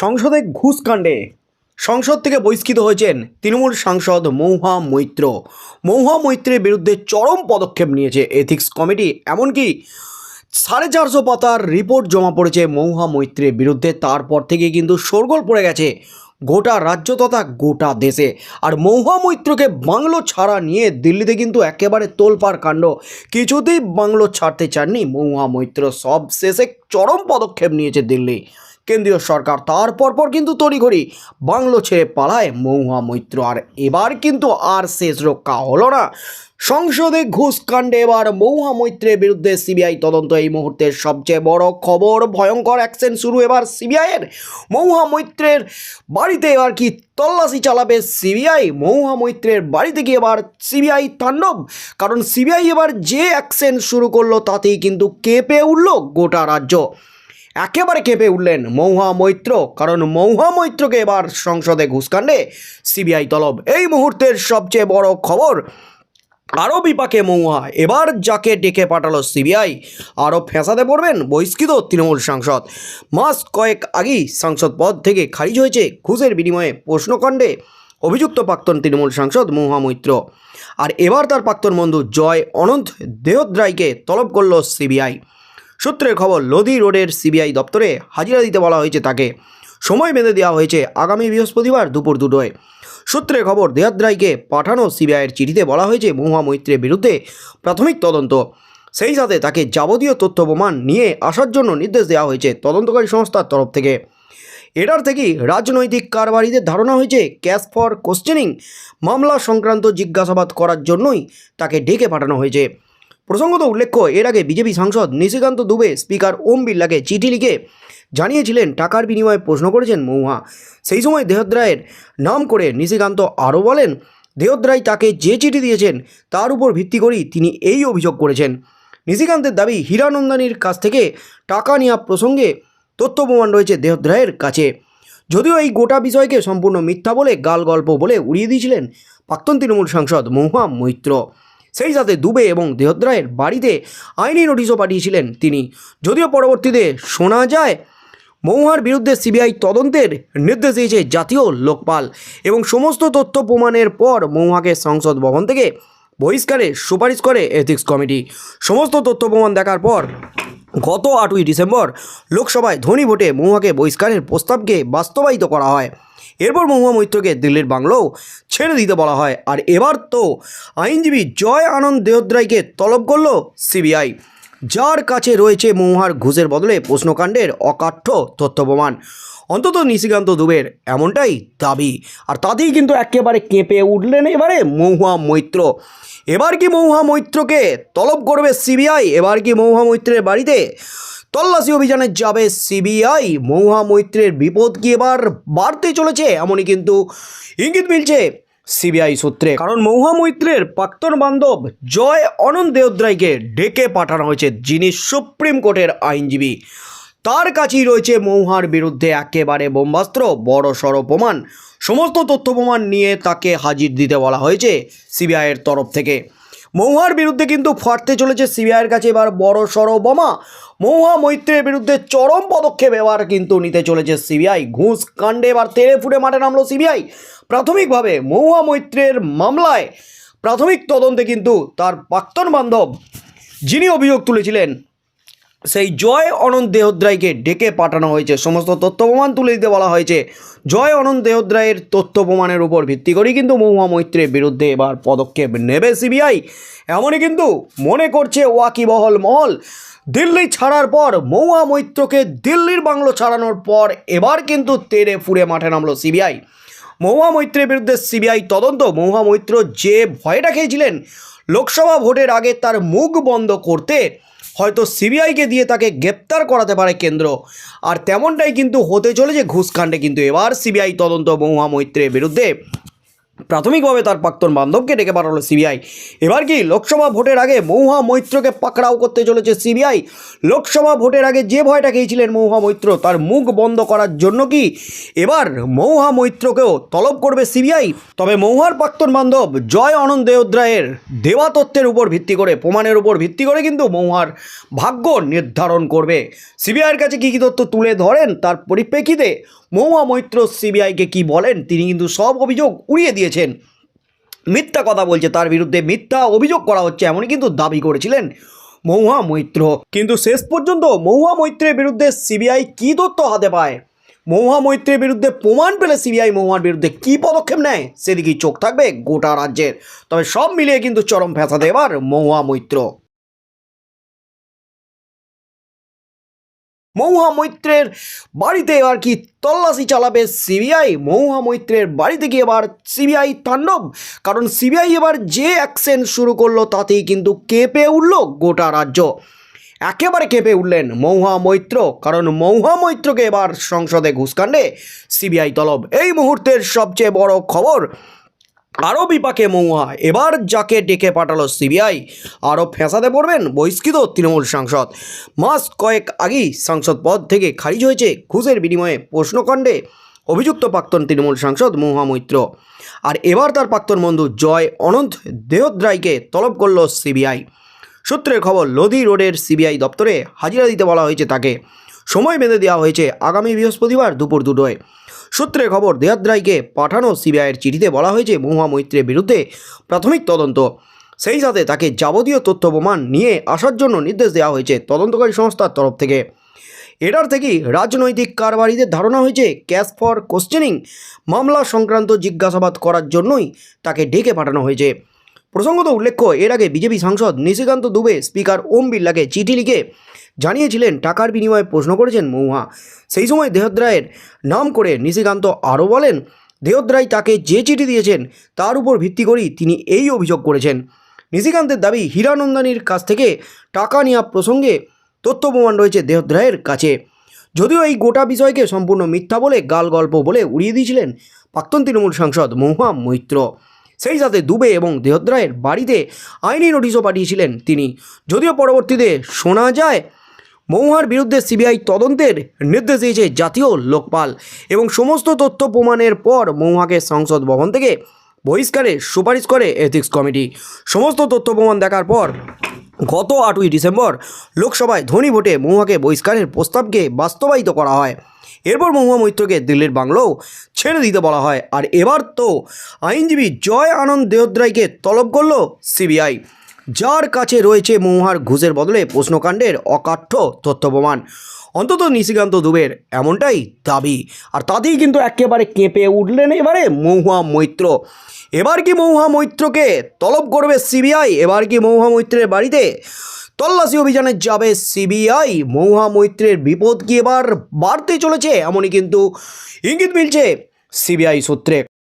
সংসদে ঘুষকাণ্ডে। সংসদ থেকে বহিষ্কৃত হয়েছেন তৃণমূল সাংসদ মৌহা মৈত্র। মৌহা মৈত্রের বিরুদ্ধে চরম পদক্ষেপ নিয়েছে এথিক্স কমিটি, এমনকি সাড়ে চারশো পাতার রিপোর্ট জমা পড়েছে মৌহা মৈত্রের বিরুদ্ধে। তারপর থেকে কিন্তু শোরগোল পড়ে গেছে গোটা রাজ্য তথা গোটা দেশে। আর মৌহা মৈত্রকে বাংলো ছাড়া নিয়ে দিল্লিতে কিন্তু একেবারে তোলপাড় কাণ্ড। কিছুতেই বাংলো ছাড়তে চাননি মৌহা মৈত্র। সব শেষে চরম পদক্ষেপ নিয়েছে দিল্লি। কেন্দ্রীয় সরকার। তার পরপর কিন্তু তড়িঘড়ি। বাংলো ছেড়ে পালায় মৌহা মৈত্র। আর এবার কিন্তু আর শেষ রক্ষা হলো না। সংসদে ঘুষ কাণ্ডে এবার মৌহা মৈত্রের বিরুদ্ধে সিবিআই তদন্ত। এই মুহূর্তের সবচেয়ে বড় খবর, ভয়ঙ্কর অ্যাকশন শুরু এবার সিবিআইয়ের। মৌহা মৈত্রের বাড়িতে এবার কি তল্লাশি চালাবে সিবিআই? মৌহা মৈত্রের বাড়িতে গিয়ে এবার সিবিআই তাণ্ডব? কারণ সিবিআই এবার যে অ্যাকশন শুরু করল, তাতেই কিন্তু কেঁপে উঠল গোটা রাজ্য। একেবারে কেঁপে উঠলেন মৌহা মৈত্র কারণ মৌহা মৈত্রকে এবার সংসদে ঘুষকাণ্ডে সিবিআই তলব। এই মুহূর্তের সবচেয়ে বড় খবর, আরও বিপাকে মৌহা। এবার যাকে ডেকে পাঠালো সিবিআই, আরও ফেঁসাতে পড়বেন বহিষ্কৃত তৃণমূল সাংসদ। মাস কয়েক আগেই সাংসদ পদ থেকে খারিজ হয়েছে ঘুষের বিনিময়ে প্রশ্নকাণ্ডে অভিযুক্ত প্রাক্তন তৃণমূল সাংসদ মৌহা মৈত্র আর এবার তার প্রাক্তন বন্ধু জয় অনন্ত দেহদ্রাইকে তলব করল সিবিআই। সূত্রের খবর, লোধি রোডের সিবিআই দপ্তরে হাজিরা দিতে বলা হয়েছে তাকে। সময় বেঁধে দেওয়া হয়েছে আগামী বৃহস্পতিবার দুপুর দুটোয়। সূত্রের খবর, দেহাদ্রাইকে পাঠানো সিবিআইয়ের চিঠিতে বলা হয়েছে মহুয়া মৈত্রের বিরুদ্ধে প্রাথমিক তদন্ত। সেই সাথে তাকে যাবতীয় তথ্য প্রমাণ নিয়ে আসার জন্য নির্দেশ দেওয়া হয়েছে তদন্তকারী সংস্থার তরফ থেকে। এটার থেকেই রাজনৈতিক কারবারিদের ধারণা হয়েছে ক্যাশ ফর কোশ্চেনিং মামলা সংক্রান্ত জিজ্ঞাসাবাদ করার জন্যই তাকে ডেকে পাঠানো হয়েছে। প্রসঙ্গত উল্লেখ্য, এর আগে বিজেপি সাংসদ নিশিকান্ত দুবে স্পিকার ওম বিড়লাকে চিঠি লিখে জানিয়েছিলেন, টাকার বিনিময়ে প্রশ্ন করেছেন মৌহা সেই সময় দেহদ্রায়ের নাম করে নিশিকান্ত আরও বলেন, দেহদ্রায় তাকে যে চিঠি দিয়েছেন, তার উপর ভিত্তি করেই তিনি এই অভিযোগ করেছেন। নিশিকান্তের দাবি হীরানন্দানীর কাছ থেকে টাকা নেওয়া প্রসঙ্গে তথ্য প্রমাণ রয়েছে দেহদ্রায়ের কাছে। যদিও এই গোটা বিষয়কে সম্পূর্ণ মিথ্যা বলে গাল গল্প বলে উড়িয়ে দিয়েছিলেন প্রাক্তন তৃণমূল সাংসদ মহুয়া মৈত্র। সেই সাথে দুবে এবং দেহদ্রায়ের বাড়িতে আইনি নোটিশও পাঠিয়েছিলেন তিনি। যদিও পরবর্তীতে শোনা যায় মৌহার বিরুদ্ধে সিবিআই তদন্তের নির্দেশ দিয়েছে জাতীয় লোকপাল এবং সমস্ত তথ্য প্রমাণের পর মৌহাকে সংসদ ভবন থেকে বহিষ্কারের সুপারিশ করে এথিক্স কমিটি। সমস্ত তথ্য প্রমাণ দেখার পর গত আটই ডিসেম্বর লোকসভায় ধনী ভোটে মহুয়াকে বহিষ্কারের প্রস্তাবকে বাস্তবায়িত করা হয়। এরপর মহুয়া মৈত্রকে দিল্লির বাংলো ছেড়ে দিতে বলা হয়। আর এবার তো আইনজীবী জয় আনন্দ দেহদ্রাইকে তলব করল সিবিআই। যার কাছে রয়েছে মহুয়ার ঘুষের বদলে প্রশ্নকাণ্ডের অকাঠ্য তথ্য প্রমাণ অন্তত নিশিকান্ত দুবের এমনটাই দাবি। আর তাতেই কিন্তু একেবারে কেঁপে উঠলেন এবারে মহুয়া মৈত্র। এবার কি মহুয়া মৈত্রকে তলব করবে সিবিআই? এবার কি মহুয়া মৈত্রের বাড়িতে তল্লাশি অভিযানে যাবে সিবিআই? মহুয়া মৈত্রের বিপদ কি এবার বাড়তে চলেছে? এমনই কিন্তু ইঙ্গিত মিলছে সিবিআই সূত্রে। কারণ মহুয়া মৈত্রের প্রাক্তন বান্ধব জয় অনন্ত দেওদ্রাইকে ডেকে পাঠানো হয়েছে, যিনি সুপ্রিম কোর্টের আইনজীবী। তার কাছেই রয়েছে মৌহার বিরুদ্ধে একেবারে বোম্বাস্ত্র বড় সড় প্রমাণ। সমস্ত তথ্য প্রমাণ নিয়ে তাকে হাজির দিতে বলা হয়েছে সিবিআইয়ের তরফ থেকে। মৌহার বিরুদ্ধে কিন্তু ফাটতে চলেছে সিবিআইয়ের কাছে এবার বড় সড় বোমা। মৌহা মৈত্রের বিরুদ্ধে চরম পদক্ষেপ এবার কিন্তু নিতে চলেছে সিবিআই। ঘুষ কাণ্ডে এবার তেড়ে ফুটে মাঠে নামলো সিবিআই। প্রাথমিকভাবে মৌহা মৈত্রের মামলায় প্রাথমিক তদন্তে কিন্তু তার প্রাক্তন বান্ধব, যিনি অভিযোগ তুলেছিলেন সেই জয় অনন্ত দেহদ্রাইকে ডেকে পাঠানো হয়েছে। সমস্ত তথ্য প্রমাণ তুলে দিতে বলা হয়েছে। জয় অনন্ত দেহদ্রাইয়ের তথ্য প্রমাণের উপর ভিত্তি করেই কিন্তু মহুয়া মৈত্রের বিরুদ্ধে এবার পদক্ষেপ নেবে সিবিআই। এমনই কিন্তু মনে করছে ওয়াকিবহল মহল। দিল্লি ছাড়ার পর মহুয়া মৈত্রকে দিল্লির বাংলো ছাড়ানোর পর এবার কিন্তু তেরে ফুড়ে মাঠে নামলো সিবিআই। মহুয়া মৈত্রের বিরুদ্ধে সিবিআই তদন্ত। মহুয়া মৈত্র যে ভয়টা খেয়েছিলেন, লোকসভা ভোটের আগে তার মুখ বন্ধ করতে হয়তো সিবিআইকে দিয়ে তাকে গ্রেপ্তার করাতে পারে কেন্দ্র। আর তেমনটাই কিন্তু হতে চলেছে ঘুষকাণ্ডে কিন্তু এবার সিবিআই তদন্ত মহুয়া মৈত্রের বিরুদ্ধে। প্রাথমিকভাবে তার প্রাক্তন বান্ধবকে ডেকে পাঠালো সিবিআই। এবার কি লোকসভা ভোটের আগে মৌহা মৈত্রকে পাকড়াও করতে চলেছে সিবিআই? লোকসভা ভোটের আগে যে ভয়টা খেয়েছিলেন মৌহা মৈত্র, তার মুখ বন্ধ করার জন্য কি এবার মৌহা মৈত্রকেও তলব করবে সিবিআই? তবে মৌহার প্রাক্তন বান্ধব জয় অনন্ত দেওদ্রায়ের দেওয়া তথ্যের উপর ভিত্তি করে, প্রমাণের উপর ভিত্তি করে কিন্তু মৌহার ভাগ্য নির্ধারণ করবে। সিবিআইয়ের কাছে কী কী তথ্য তুলে ধরেন তার পরিপ্রেক্ষিতে মহুয়া মৈত্র সিবিআইকে কি বলেন, তিনি কিন্তু সব অভিযোগ উড়িয়ে দিয়েছেন। মিথ্যা কথা বলছে, তার বিরুদ্ধে মিথ্যা অভিযোগ করা হচ্ছে, এমনই কিন্তু দাবি করেছিলেন মহুয়া মৈত্র। কিন্তু শেষ পর্যন্ত মহুয়া মৈত্রের বিরুদ্ধে সিবিআই কী তথ্য হাতে পায়? মহুয়া মৈত্রের বিরুদ্ধে প্রমাণ পেলে সিবিআই মহুয়ার বিরুদ্ধে কি পদক্ষেপ নেয়, সেদিকেই চোখ থাকবে গোটা রাজ্যের। তবে সব মিলিয়ে কিন্তু চরম ফ্যাসাদে এবার মহুয়া মৈত্র। মহুয়া মৈত্রের বাড়িতে এবার কি তল্লাশি চালাবে সিবিআই। মহুয়া মৈত্রের বাড়িতে গিয়ে এবার সিবিআই তাণ্ডব। কারণ সিবিআই এবার যে অ্যাকশন শুরু করল তাতেই কিন্তু কেঁপে উঠল গোটা রাজ্য। একেবারে কেঁপে উঠলেন মহুয়া মৈত্র কারণ মহুয়া মৈত্রকে এবার সংসদে ঘুষকাণ্ডে সিবিআই তলব। এই মুহূর্তের সবচেয়ে বড় খবর আরও বিপাকে মহুয়া। এবার যাকে ডেকে পাঠালো সিবিআই আরও ফেঁসাতে পড়বেন বহিষ্কৃত তৃণমূল সাংসদ। মাস কয়েক আগেই সাংসদ পদ থেকে খারিজ হয়েছে ঘুষের বিনিময়ে প্রশ্নকাণ্ডে অভিযুক্ত প্রাক্তন তৃণমূল সাংসদ মহুয়া মৈত্র। আর এবার তার প্রাক্তন বন্ধু জয় অনন্ত দেহদ্রাইকে তলব করল সিবিআই। সূত্রের খবর, লোধি রোডের সিবিআই দপ্তরে হাজিরা দিতে বলা হয়েছে তাকে। সময় বেঁধে দেওয়া হয়েছে আগামী বৃহস্পতিবার দুপুর দুটোয়। সূত্রের খবর দেহাদ্রাইকে পাঠানো সিবিআইয়ের চিঠিতে বলা হয়েছে মহুয়া মৈত্রের বিরুদ্ধে প্রাথমিক তদন্ত। সেই সাথে তাকে যাবতীয় তথ্য প্রমাণ নিয়ে আসার জন্য নির্দেশ দেওয়া হয়েছে তদন্তকারী সংস্থার তরফ থেকে। এটার থেকেই রাজনৈতিক কারবারিদের ধারণা হয়েছে ক্যাশ ফর কোশ্চেনিং মামলা সংক্রান্ত জিজ্ঞাসাবাদ করার জন্যই তাকে ডেকে পাঠানো হয়েছে। প্রসঙ্গত উল্লেখ্য, এর আগে বিজেপি সাংসদ নিশিকান্ত দুবে স্পিকার ওম বিড়লাকে চিঠি লিখে জানিয়েছিলেন, টাকার বিনিময়ে প্রশ্ন করেছেন মৌহা সেই সময় দেহদ্রায়ের নাম করে নিশিকান্ত আরও বলেন দেহদ্রাই তাকে যে চিঠি দিয়েছেন, তার উপর ভিত্তি করেই তিনি এই অভিযোগ করেছেন। নিশিকান্তের দাবি, হীরানন্দানির কাছ থেকে টাকা নেওয়া প্রসঙ্গে তথ্য প্রমাণ রয়েছে দেহদ্রায়ের কাছে। যদিও এই গোটা বিষয়কে সম্পূর্ণ মিথ্যা বলে গাল গল্প বলে উড়িয়ে দিয়েছিলেন প্রাক্তন তৃণমূল সাংসদ মহুয়া মৈত্র। সেই সাথে দুবে এবং দেহদ্রায়ের বাড়িতে আইনি নোটিশও পাঠিয়েছিলেন তিনি। যদিও পরবর্তীতে শোনা যায়, মৌহার বিরুদ্ধে সিবিআই তদন্তের নির্দেশ দিয়েছে জাতীয় লোকপাল এবং সমস্ত তথ্য প্রমাণের পর মৌহাকে সংসদ ভবন থেকে বহিষ্কারের সুপারিশ করে এথিক্স কমিটি। সমস্ত তথ্য প্রমাণ দেখার পর গত আটই ডিসেম্বর লোকসভায় ধনী ভোটে মহুয়াকে বহিষ্কারের প্রস্তাবকে বাস্তবায়িত করা হয়। এরপর মহুয়া মৈত্রকে দিল্লির বাংলোও ছেড়ে দিতে বলা হয়। আর এবার তো আইনজীবী জয় আনন্দ দেহদ্রাইকে তলব করল সিবিআই। যার কাছে রয়েছে মহুয়ার ঘুষের বদলে প্রশ্নকাণ্ডের অকাঠ্য তথ্য প্রমাণ। অন্তত নিশিকান্ত দুবের এমনটাই দাবি। আর তাতেই কিন্তু একেবারে কেঁপে উঠলেন এবারে মহুয়া মৈত্র। এবার কি মহুয়া মৈত্রকে তলব করবে সিবিআই? এবার কি মহুয়া মৈত্রের বাড়িতে তল্লাশি অভিযানে যাবে সিবিআই? মহুয়া মৈত্রের বিপদ কি এবার বাড়তে চলেছে? এমনই কিন্তু ইঙ্গিত মিলছে সিবিআই সূত্রে।